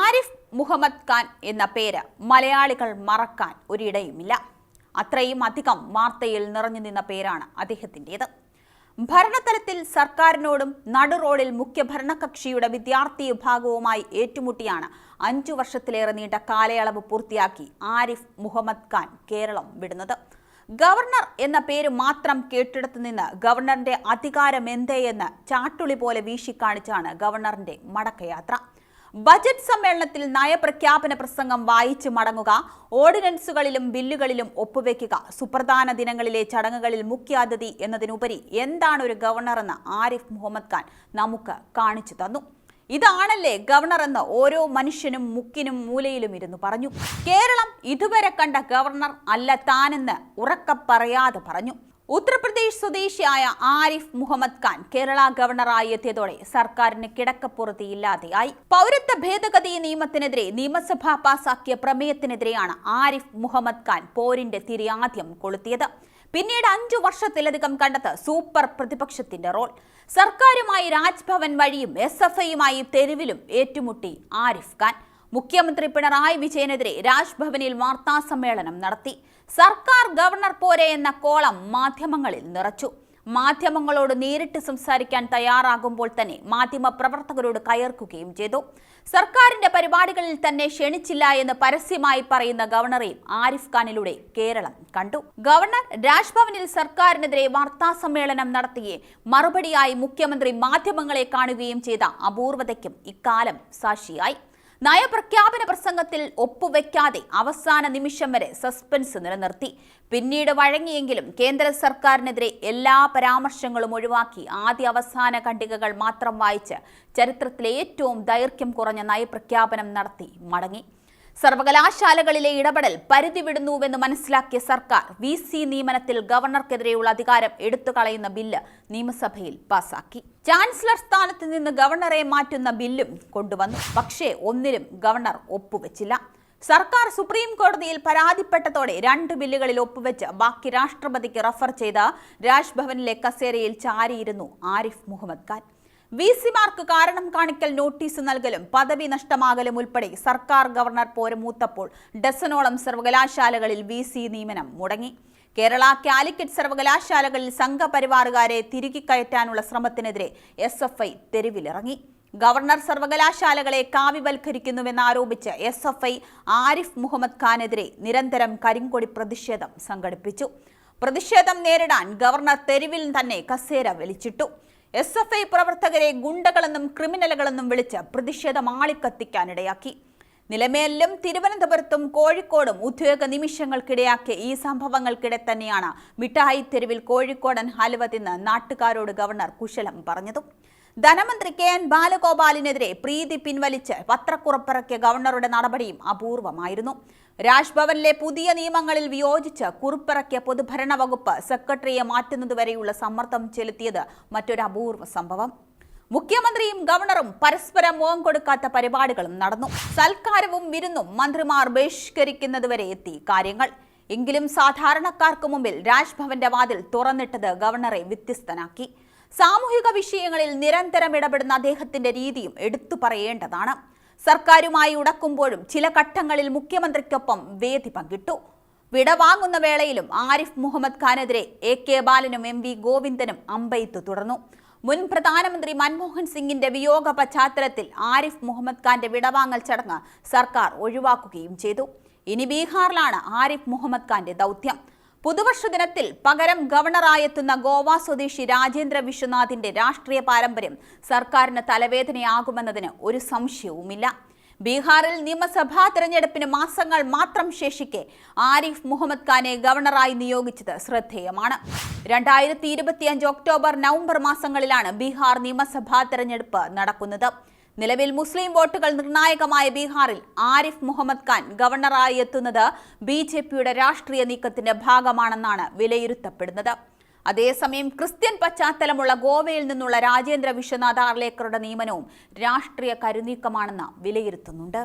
ആരിഫ് മുഹമ്മദ് ഖാൻ എന്ന പേര് മലയാളികൾ മറക്കാൻ ഒരിടയുമില്ല. അത്രയും അധികം വാർത്തയിൽ നിറഞ്ഞു നിന്ന പേരാണ് അദ്ദേഹത്തിന്റെത്. ഭരണതലത്തിൽ സർക്കാരിനോടും നടുറോഡിൽ മുഖ്യ ഭരണകക്ഷിയുടെ വിദ്യാർത്ഥി വിഭാഗവുമായി ഏറ്റുമുട്ടിയാണ് അഞ്ചു വർഷത്തിലേറെ നീണ്ട കാലയളവ് പൂർത്തിയാക്കി ആരിഫ് മുഹമ്മദ് ഖാൻ കേരളം വിടുന്നത്. ഗവർണർ എന്ന പേര് മാത്രം കേട്ടിടത്തു നിന്ന് ഗവർണറിന്റെ അധികാരം എന്തേയെന്ന് ചാട്ടുളി പോലെ വീശിക്കാണിച്ചാണ് ഗവർണറിന്റെ മടക്കയാത്ര. ബജറ്റ് സമ്മേളനത്തിൽ നയപ്രഖ്യാപന പ്രസംഗം വായിച്ച് മടങ്ങുക ഓർഡിനൻസുകളിലും ബില്ലുകളിലും ഒപ്പുവെക്കുക സുപ്രധാന ദിനങ്ങളിലെ ചടങ്ങുകളിൽ മുഖ്യാതിഥി എന്നതിനുപരി എന്താണ് ഒരു ഗവർണർ എന്ന് ആരിഫ് മുഹമ്മദ് ഖാൻ നമുക്ക് കാണിച്ചു തന്നു. ഇതാണല്ലേ ഗവർണർ എന്ന് ഓരോ മനുഷ്യനും മുക്കിനും മൂലയിലും ഇരുന്നു പറഞ്ഞു. കേരളം ഇതുവരെ കണ്ട ഗവർണർ അല്ല താനെന്ന് ഉറക്ക പറയാതെ പറഞ്ഞു. ഉത്തർപ്രദേശ് സ്വദേശിയായ ആരിഫ് മുഹമ്മദ് ഖാൻ കേരള ഗവർണറായി എത്തിയതോടെ സർക്കാരിന് കിടക്കപ്പുറത്തിയില്ലാതെയായി പൗരത്വ ഭേദഗതി നിയമത്തിനെതിരെ നിയമസഭ പാസാക്കിയ പ്രമേയത്തിനെതിരെയാണ് ആരിഫ് മുഹമ്മദ് ഖാൻ പോരിന്റെ തിരി ആദ്യം കൊളുത്തിയത്. പിന്നീട് അഞ്ചു വർഷത്തിലധികം കണ്ടത് സൂപ്പർ പ്രതിപക്ഷത്തിന്റെ റോൾ. സർക്കാരുമായി രാജ്ഭവൻ വഴിയും എസ് എഫ് ഐയുമായി തെരുവിലും ഏറ്റുമുട്ടി ആരിഫ് ഖാൻ. മുഖ്യമന്ത്രി പിണറായി വിജയനെതിരെ രാജ്ഭവനിൽ വാർത്താ സമ്മേളനം നടത്തി. സർക്കാർ ഗവർണർ പോരെ എന്ന കോളം മാധ്യമങ്ങളിൽ നിറച്ചു. മാധ്യമങ്ങളോട് നേരിട്ട് സംസാരിക്കാൻ തയ്യാറാകുമ്പോൾ തന്നെ മാധ്യമ പ്രവർത്തകരോട് കയർക്കുകയും ചെയ്തു. സർക്കാരിന്റെ പരിപാടികളിൽ തന്നെ ക്ഷണിച്ചില്ല എന്ന് പരസ്യമായി പറയുന്ന ഗവർണറെയും ആരിഫ് ഖാനിലൂടെ കേരളം കണ്ടു. ഗവർണർ രാജ്ഭവനിൽ സർക്കാരിനെതിരെ വാർത്താ സമ്മേളനം നടത്തിയേ മറുപടിയായി മുഖ്യമന്ത്രി മാധ്യമങ്ങളെ കാണുകയും ചെയ്ത അപൂർവതയ്ക്കും ഇക്കാലം സാക്ഷിയായി. നയപ്രഖ്യാപന പ്രസംഗത്തിൽ ഒപ്പുവെക്കാതെ അവസാന നിമിഷം വരെ സസ്പെൻസ് നിലനിർത്തി. പിന്നീട് വഴങ്ങിയെങ്കിലും കേന്ദ്ര സർക്കാരിനെതിരെ എല്ലാ പരാമർശങ്ങളും ഒഴിവാക്കി ആദ്യ അവസാന ഖണ്ഡികകൾ മാത്രം വായിച്ച് ചരിത്രത്തിലെ ഏറ്റവും ദൈർഘ്യം കുറഞ്ഞ നയപ്രഖ്യാപനം നടത്തി മടങ്ങി. സർവകലാശാലകളിലെ ഇടപെടൽ പരിധി വിടുന്നുവെന്ന് മനസ്സിലാക്കിയ സർക്കാർ വി സി നിയമനത്തിൽ ഗവർണർക്കെതിരെയുള്ള അധികാരം എടുത്തുകളയുന്ന ബില്ല് നിയമസഭയിൽ പാസാക്കി. ചാൻസലർ സ്ഥാനത്ത് നിന്ന് ഗവർണറെ മാറ്റുന്ന ബില്ലും കൊണ്ടുവന്നു. പക്ഷേ ഒന്നിലും ഗവർണർ ഒപ്പുവെച്ചില്ല. സർക്കാർ സുപ്രീം കോടതിയിൽ പരാതിപ്പെട്ടതോടെ രണ്ട് ബില്ലുകളിൽ ഒപ്പുവെച്ച് ബാക്കി രാഷ്ട്രപതിക്ക് റഫർ ചെയ്ത രാജ്ഭവനിലെ കസേരയിൽ ചാരിയിരുന്നു ആരിഫ് മുഹമ്മദ് ഖാൻ. വി സിമാർക്ക് കാരണം കാണിക്കൽ നോട്ടീസ് നൽകലും പദവി നഷ്ടമാകലും ഉൾപ്പെടെ സർക്കാർ ഗവർണർ പോര് മൂത്തപ്പോൾ ഡസനോളം സർവകലാശാലകളിൽ വി സി നിയമനം മുടങ്ങി. കേരള കാലിക്കറ്റ് സർവകലാശാലകളിൽ സംഘപരിവാറുകാരെ തിരികെ കയറ്റാനുള്ള ശ്രമത്തിനെതിരെ എസ് എഫ് ഐ തെരുവിലിറങ്ങി. ഗവർണർ സർവകലാശാലകളെ കാവ്യവൽക്കരിക്കുന്നുവെന്നാരോപിച്ച് S F I Arif Mohammad ഖാനെതിരെ നിരന്തരം കരിങ്കൊടി പ്രതിഷേധം സംഘടിപ്പിച്ചു. പ്രതിഷേധം നേരിടാൻ ഗവർണർ തെരുവിൽ തന്നെ കസേര വലിച്ചിട്ടു. എസ് എഫ് ഐ പ്രവർത്തകരെ ഗുണ്ടകളെന്നും ക്രിമിനലുകളെന്നും വിളിച്ച് പ്രതിഷേധം ആളിക്കത്തിക്കാനിടയാക്കി. നിലമേലിലും തിരുവനന്തപുരത്തും കോഴിക്കോടും ഉദ്വേഗ നിമിഷങ്ങൾക്കിടയാക്കിയ ഈ സംഭവങ്ങൾക്കിടെ തന്നെയാണ് മിഠായി തെരുവിൽ കോഴിക്കോടൻ ഹലുവ തിന്ന് നാട്ടുകാരോട് ഗവർണർ കുശലം പറഞ്ഞതും. ധനമന്ത്രി കെ എൻ ബാലഗോപാലിനെതിരെ പ്രീതി പിൻവലിച്ച് പത്രക്കുറപ്പിറക്കിയ ഗവർണറുടെ നടപടിയും അപൂർവമായിരുന്നു. രാജ്ഭവനിലെ പുതിയ നിയമങ്ങളിൽ വിയോജിച്ച് കുറിപ്പിറക്കിയ പൊതുഭരണ വകുപ്പ് സെക്രട്ടറിയെ മാറ്റുന്നതുവരെയുള്ള സമ്മർദ്ദം ചെലുത്തിയത് മറ്റൊരു അപൂർവ സംഭവം. മുഖ്യമന്ത്രിയും ഗവർണറും പരസ്പരം മോഹം കൊടുക്കാത്ത പരിപാടികളും നടന്നു. സൽക്കാരവും വിരുന്നും മന്ത്രിമാർ ബഹിഷ്കരിക്കുന്നതുവരെ എത്തി കാര്യങ്ങൾ. എങ്കിലും സാധാരണക്കാർക്ക് മുമ്പിൽ രാജ്ഭവന്റെ വാതിൽ തുറന്നിട്ടത് ഗവർണറെ വ്യത്യസ്തനാക്കി. സാമൂഹിക വിഷയങ്ങളിൽ നിരന്തരം ഇടപെടുന്ന അദ്ദേഹത്തിന്റെ രീതിയും എടുത്തു പറയേണ്ടതാണ്. സർക്കാരുമായി ഉടക്കുമ്പോഴും ചില ഘട്ടങ്ങളിൽ മുഖ്യമന്ത്രിക്കൊപ്പം വേദി പങ്കിട്ടു. വിടവാങ്ങുന്ന വേളയിലും ആരിഫ് മുഹമ്മദ് ഖാനെതിരെ എ കെ ബാലനും എം വി ഗോവിന്ദനും അമ്പെയ്ത്തു തുടർന്നു. മുൻ പ്രധാനമന്ത്രി മൻമോഹൻ സിംഗിന്റെ വിയോഗ പശ്ചാത്തലത്തിൽ ആരിഫ് മുഹമ്മദ് ഖാന്റെ വിടവാങ്ങൽ ചടങ്ങ് സർക്കാർ ഒഴിവാക്കുകയും ചെയ്തു. ഇനി ബീഹാറിലാണ് ആരിഫ് മുഹമ്മദ് ഖാന്റെ ദൗത്യം. പുതുവർഷ ദിനത്തിൽ പകരം ഗവർണറായെത്തുന്ന ഗോവ സ്വദേശി രാജേന്ദ്ര വിശ്വനാഥിന്റെ രാഷ്ട്രീയ പാരമ്പര്യം സർക്കാരിന് തലവേദനയാകുമെന്നതിന് ഒരു സംശയവുമില്ല. ബീഹാറിൽ നിയമസഭാ തെരഞ്ഞെടുപ്പിന് മാസങ്ങൾ മാത്രം ശേഷിക്കെ ആരിഫ് മുഹമ്മദ് ഖാനെ ഗവർണറായി നിയോഗിച്ചത് ശ്രദ്ധേയമാണ്. രണ്ടായിരത്തി ഇരുപത്തിയഞ്ച് ഒക്ടോബർ നവംബർ മാസങ്ങളിലാണ് ബീഹാർ നിയമസഭാ തെരഞ്ഞെടുപ്പ് നടക്കുന്നത്. നിലവിൽ മുസ്ലിം വോട്ടുകൾ നിർണായകമായ ബീഹാറിൽ ആരിഫ് മുഹമ്മദ് ഖാൻ ഗവർണറായി എത്തുന്നത് ബി ജെ പിയുടെ രാഷ്ട്രീയ നീക്കത്തിന്റെ ഭാഗമാണെന്നാണ് വിലയിരുത്തപ്പെടുന്നത്. അതേസമയം ക്രിസ്ത്യൻ പശ്ചാത്തലമുള്ള ഗോവയിൽ നിന്നുള്ള രാജേന്ദ്ര വിശ്വനാഥ് ആർലേക്കറുടെ നിയമനവും രാഷ്ട്രീയ കരുനീക്കമാണെന്ന് വിലയിരുത്തുന്നുണ്ട്.